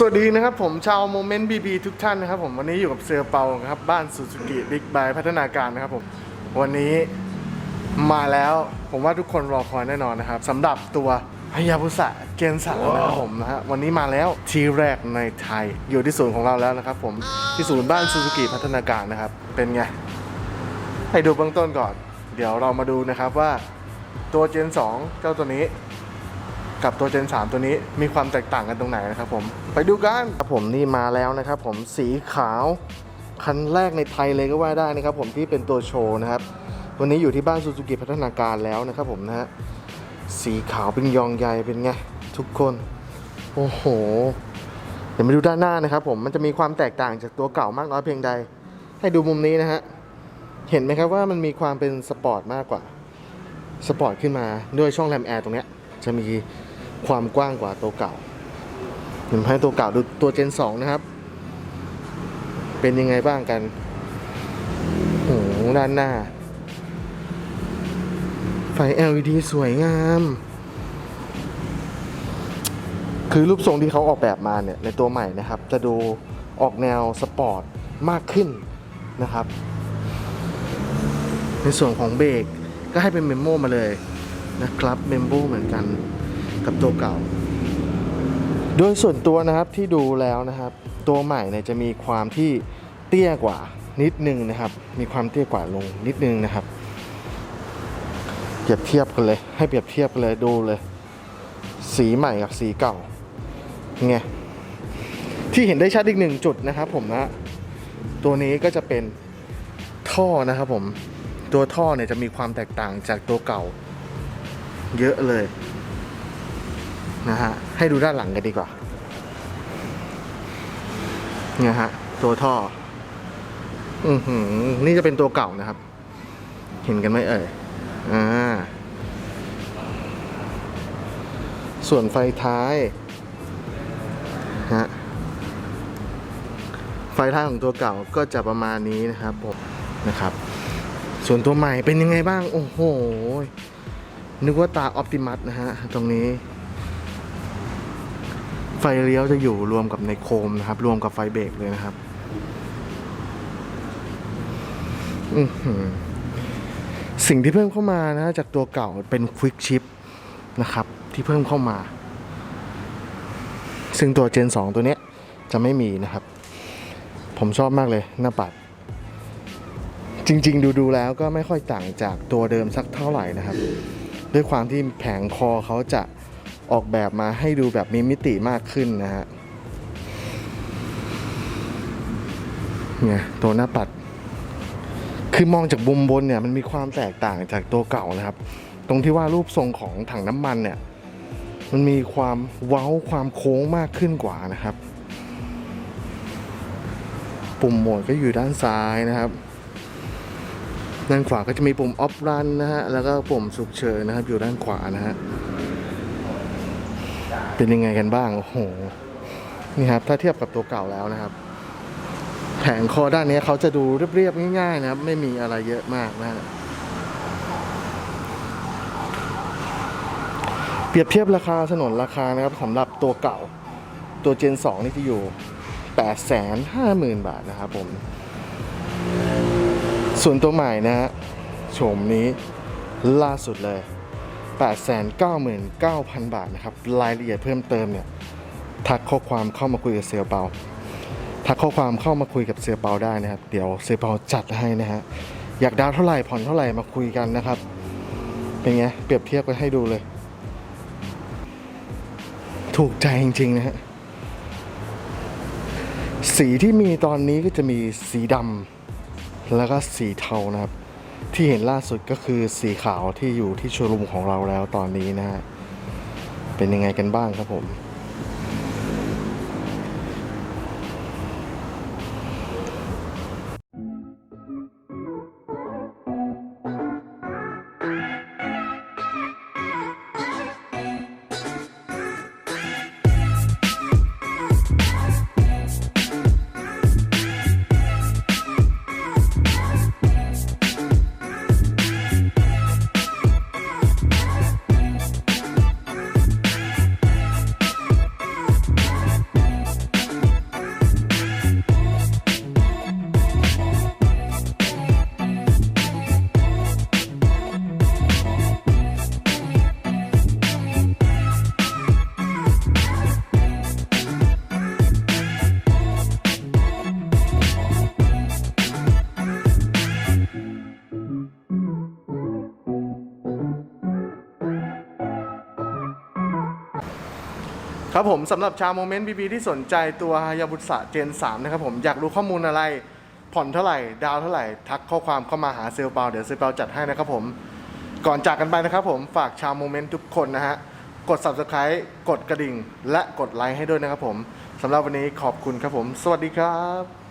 สวัสดีนะครับผมชาวโมเมนต์บีบีทุกท่านนะครับผมวันนี้อยู่กับเสือเปาครับบ้านสุสุกิบิ๊กบายพัฒนาการนะครับผมวันนี้มาแล้วผมว่าทุกคนรอคอยแน่นอนนะครับสำหรับตัวพยาบุษะเกณฑ์สังนะครับผมนะฮะวันนี้มาแล้วที่แรกในไทยอยู่ที่ศูนย์ของเราแล้วนะครับผมที่ศูนย์บ้านสุสุกิพัฒนาการนะครับเป็นไงให้ดูเบื้องต้นก่อน เดี๋ยวเรามาดูนะครับว่าตัว Gen 2เจ้าตัวนี้ กับตัว Gen 3 ตัวนี้มีความแตกต่างกันตรงไหนนะครับผมไปดูกันครับผมนี่มาแล้วนะครับผมสีขาวคันแรกในไทยเลยก็ว่าได้นะครับผมที่เป็นตัวโชว์นะครับวันนี้อยู่ที่บ้านซูซูกิพัฒนาการแล้วนะครับผมนะฮะสีขาวเป็นยองใหญ่เป็นไงทุกคนโอ้โหเดี๋ยวมาดูด้านหน้านะครับผมมันจะมีความแตกต่างจากตัวเก่ามากน้อยเพียงใด ให้ดูมุมนี้นะฮะเห็นไหมครับว่ามันมีความเป็นสปอร์ตมากกว่าสปอร์ตขึ้นมาด้วยช่องแรมแอร์ตรงเนี้ยจะมี ความกว้างกว่าตัวเก่าเห็นให้ตัวเก่าดูตัว Gen 2นะครับ เป็นยังไงบ้างกันโอ้ด้านหน้า ไฟ LED สวยงาม คือรูปทรงที่เขาออกแบบมาเนี่ย ในตัวใหม่นะครับ จะดูออกแนวสปอร์ตมากขึ้นนะครับ ในส่วนของเบรกก็ให้เป็นเมมโมมาเลยนะครับ เมมโมเหมือนกัน กับตัวเก่า โดยส่วนตัวนะครับที่ดูแล้วนะครับ ตัวใหม่เนี่ยจะมีความที่เตี้ยกว่านิดนึงนะครับ มีความเตี้ยกว่าลงนิดนึงนะครับ เปรียบเทียบกันเลย ให้เปรียบเทียบกันเลยดูเลย สีใหม่กับสีเก่าไงที่เห็นได้ชัดอีกหนึ่งจุดนะครับผมนะตัวนี้ก็จะเป็นท่อนะครับผมตัวท่อเนี่ยจะมีความแตกต่างจากตัวเก่า เยอะเลย นะฮะให้ดูด้านหลังกันดีกว่าเนี่ยฮะตัวท่อ อือหือ นี่จะเป็นตัวเก่านะครับ เห็นกันไหมเอ่ยอ่าส่วนไฟท้ายฮะไฟท้ายของตัวเก่าก็จะประมาณนี้นะครับผมนะครับ ส่วนตัวใหม่เป็นยังไงบ้าง โอ้โห นึกว่าตาออ t ติมัสนะฮะ ตรงนี้ ไฟเลี้ยวจะอยู่รวมกับในโคมนะครับ รวมกับไฟเบรกเลยนะครับสิ่งที่เพิ่มเข้ามานะจากตัวเก่าเป็นควิกชิปนะครับ ที่เพิ่มเข้ามา ซึ่งตัว Gen 2 ตัวเนี้ยจะไม่มีนะครับ ผมชอบมากเลยหน้าปัด จริง ๆ ดู ๆ แล้วก็ไม่ค่อยต่างจากตัวเดิมสักเท่าไหร่นะครับ ด้วยความที่แผงคอเขาจะ ออกแบบมาให้ดูแบบมีมิติมากขึ้นนะฮะเนี่ยตัวหน้าปัด คือมองจากมุมบนเนี่ยมันมีความแตกต่างจากตัวเก่านะครับ ตรงที่ว่ารูปทรงของถังน้ำมันเนี่ย มันมีความเว้าความโค้งมากขึ้นกว่านะครับ ปุ่มโหมดก็อยู่ด้านซ้ายนะครับด้านขวาก็จะมีปุ่มออฟรันนะฮะ แล้วก็ปุ่มฉุกเฉินนะครับ อยู่ด้านขวานะฮะ เป็นยังไงกันบ้าง โอ้โห นี่ครับ ถ้าเทียบกับตัวเก่าแล้วนะครับ แผงคอด้านนี้เขาจะดูเรียบๆง่ายๆนะครับ ไม่มีอะไรเยอะมากนะเปรียบเทียบราคาสนนราคานะครับสำหรับตัวเก่าตัว Gen 2นี่จะอยู่ 850,000 บาทนะครับผม ส่วนตัวใหม่นะฮะโฉมนี้ล่าสุดเลย 899,000 บาทนะครับ รายละเอียดเพิ่มเติมเนี่ย ทักข้อความเข้ามาคุยกับเซลเปา ทักข้อความเข้ามาคุยกับเซลเปาได้นะครับ เดี๋ยวเซลเปาจัดให้นะฮะ อยากดาวเท่าไหร่ผ่อนเท่าไหร่มาคุยกันนะครับ เป็นไง เปรียบเทียบกันให้ดูเลย ถูกใจจริงๆนะฮะ สีที่มีตอนนี้ก็จะมีสีดำแล้วก็สีเทานะครับ ที่เห็นล่าสุดก็คือสีขาวที่อยู่ที่โชว์รูมของเราแล้วตอนนี้นะฮะเป็นยังไงกันบ้างครับผม ครับผมสำหรับชาวโมเมนต์บีบีที่สนใจตัวฮายาบุสะเจน 3 นะครับผมอยากรู้ข้อมูลอะไร ผ่อนเท่าไหร่ ดาวเท่าไหร่ ทักข้อความเข้ามาหาเซลเปาเดี๋ยวเซลลเปาจัดให้นะครับผมก่อนจากกันไปนะครับผมฝากชาวโมเมนต์ทุกคนนะฮะ กด subscribe กดกระดิ่ง และกดไลค์ให้ด้วยนะครับผมสำหรับวันนี้ขอบคุณครับผม สวัสดีครับ